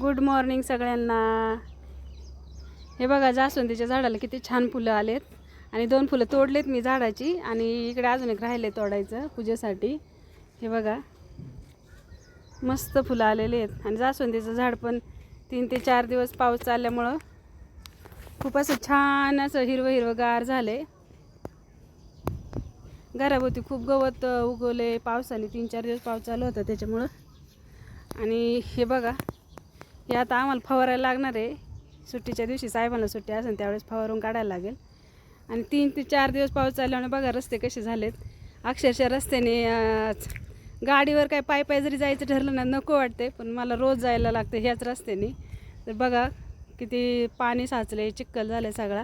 Good morning सगळ्यांना. हे बघा जास्वंदीच्या झाडाला किती छान फुलं आलेत. आणि दोन फुलं तोडलेत मी झाडाची आणि इकडे अजून एक राहिले तोडायचं पूजेसाठी. हे बघा मस्त फुलं आलेले आहेत. आणि जास्वंदीचं झाड पण तीन ते चार दिवस पाऊस चालल्यामुळं खूप असं छान असं हिरवं हिरवं गार झाले घराभोवती खूप गवत उगवले पावसाने तीन चार दिवस पाऊस चालू होता त्याच्यामुळं. आणि हे बघा हे आता आम्हाला फवारायला लागणार आहे. सुट्टीच्या दिवशी साहेबांना सुट्टी असेल त्यावेळेस फवारून काढायला लागेल. आणि तीन ते चार दिवस पाऊस चालल्याने बघा रस्ते कसे झालेत. अक्षरशः रस्त्याने गाडीवर काय पाय पाय जरी जायचं ठरलं ना नको वाटते पण मला रोज जायला लागतं ह्याच रस्त्याने. तर बघा किती पाणी साचले चिक्कल झालं सगळा.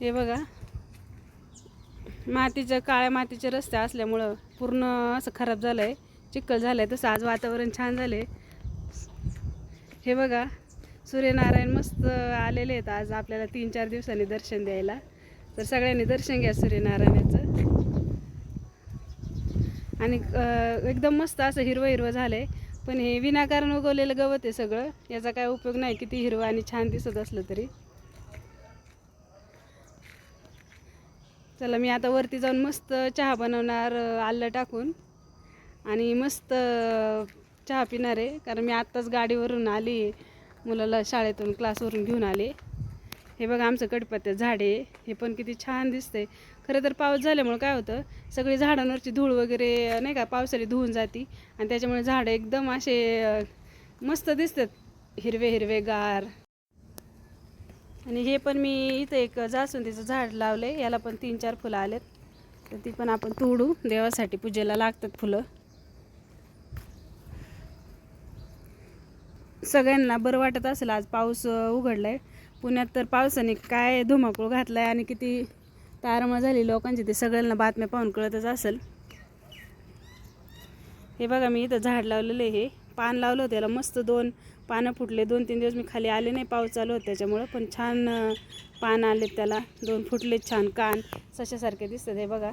हे बघा. मातीचं काळ्या मातीचे रस्ते असल्यामुळं पूर्ण असं खराब झालं आहे चिखल झालं आहे तसं आज वातावरण छान झाले हे बघा सूर्यनारायण मस्त आलेले आहेत आज आपल्याला तीन चार दिवसांनी दर्शन द्यायला. तर सगळ्यांनी दर्शन घ्या सूर्यनारायणाचं. आणि एकदम मस्त असं हिरवं हिरवं झालं आहे पण हे विनाकारण उगवलेलं गवत आहे सगळं. याचा काय उपयोग नाही किती हिरवं आणि छान दिसत असलं तरी. चला मी आता वरती जाऊन मस्त चहा बनवणार आलं टाकून. आणि मस्त चहा पिणार आहे. कारण मी आत्ताच गाडीवरून आली. मुलाला शाळेतून क्लासवरून घेऊन आले. हे बघा आमचं कडपत्त्याचं झाड आहे. हे पण किती छान दिसतंय. खरं तर पाऊस झाल्यामुळं काय होतं सगळी झाडांवरची धूळ वगैरे नाही का पावसाळी धुवून जाती. आणि त्याच्यामुळे झाडं एकदम असे मस्त दिसतात. हिरवे हिरवे गार. आणि हे पण मी इथं एक जास्वंदीचं झाड लावलं आहे याला पण तीन चार फुलं आलेत. तर ती पण आपण तोडू. देवासाठी पूजेला लागतात फुलं. सगळ्यांना बरं वाटत असेल आज पाऊस उघडला आहे पुण्यात तर पावसाने काय धुमाकूळ आहे आणि किती तारमळ झाली लोकांची ते सगळ्यांना बातम्या पाहून कळतच असेल. हे बघा मी इथं झाड लावलेलं आहे. हे पान लावलं होतं याला मस्त दोन पानं फुटले. दोन तीन दिवस मी खाली आले नाही पाऊस चालू होता त्याच्यामुळं पण छान पानं पान आलेत त्याला. दोन फुटले छान कान. सशासारखे दिसतात हे बघा.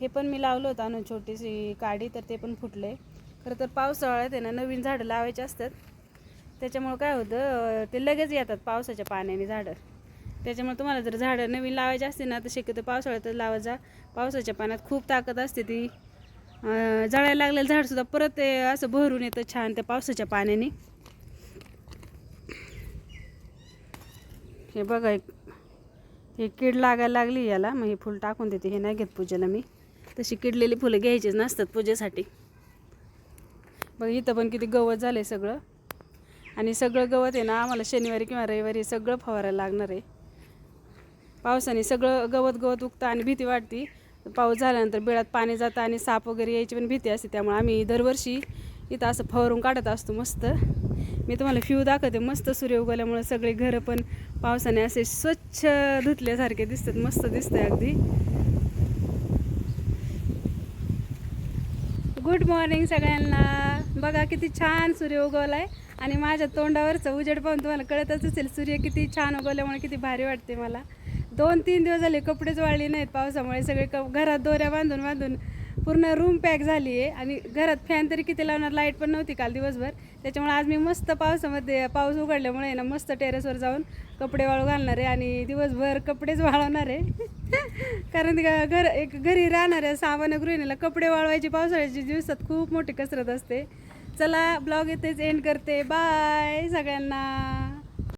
हे पण मी लावलं होतं आणून छोटीशी काडी तर ते पण फुटले. खरं तर पावसाळ्यात आहे ना नवीन झाडं लावायची असतात. त्याच्यामुळं काय होतं ते लगेच येतात पावसाच्या पाण्याने झाडं. त्याच्यामुळे तुम्हाला जर झाडं नवीन लावायची असते ना तर शक्यतो पावसाळ्यातच लावा जा. पावसाच्या पाण्यात खूप ताकद असते ती. जळायला लागलेलं झाडसुद्धा परत ते असं भरून येतं छान त्या पावसाच्या पाण्याने. हे बघा एक हे कीड लागायला लागली याला मग हे फुल टाकून देते. हे नाही घेत पूजेला मी. तशी किडलेली फुलं घ्यायचीच नसतात पूजेसाठी. बघ इथं पण किती गवत झालं आहे सगळं. आणि सगळं गवत आहे ना आम्हाला शनिवारी किंवा रविवारी सगळं फवारायला लागणार आहे. पावसाने सगळं गवत गवत उगतं आणि भीती वाटते. पाऊस झाल्यानंतर बिळात पाणी जातं आणि साप वगैरे यायची पण भीती असते. त्यामुळे आम्ही दरवर्षी इथं असं फवारून काढत असतो मस्त. मी तुम्हाला फ्यू दाखवते. मस्त सूर्य उगवल्यामुळे सगळे घरं पण पावसाने असे स्वच्छ धुतल्यासारखे दिसतात. मस्त दिसतंय अगदी. गुड मॉर्निंग सगळ्यांना. बघा किती छान सूर्य उगवलाय. आणि माझ्या तोंडावरचं उजेड पाहून तुम्हाला कळतच असेल सूर्य किती छान उगवल्यामुळे किती भारी वाटते मला. दोन तीन दिवस झाले कपडेच वाळले नाहीत पावसामुळे सगळे क घरात दोऱ्या बांधून बांधून पूर्ण रूम पॅक झाली आहे आणि घरात फॅन तरी किती लावणार लाइट पण नव्हती काल दिवसभर. त्याच्यामुळे आज मी मस्त पावसामध्ये पाऊस उघडल्यामुळे ना मस्त टेरेसवर जाऊन कपडे वाळू घालणार आहे आणि दिवसभर कपडेच वाळवणार आहे. कारण ते घर एक घरी राहणाऱ्या सामान्य गृहिणीला कपडे वाळवायची पावसाळ्याच्या दिवसात खूप मोठी कसरत असते. चला ब्लॉग इथेच एंड करते. बाय सगळ्यांना.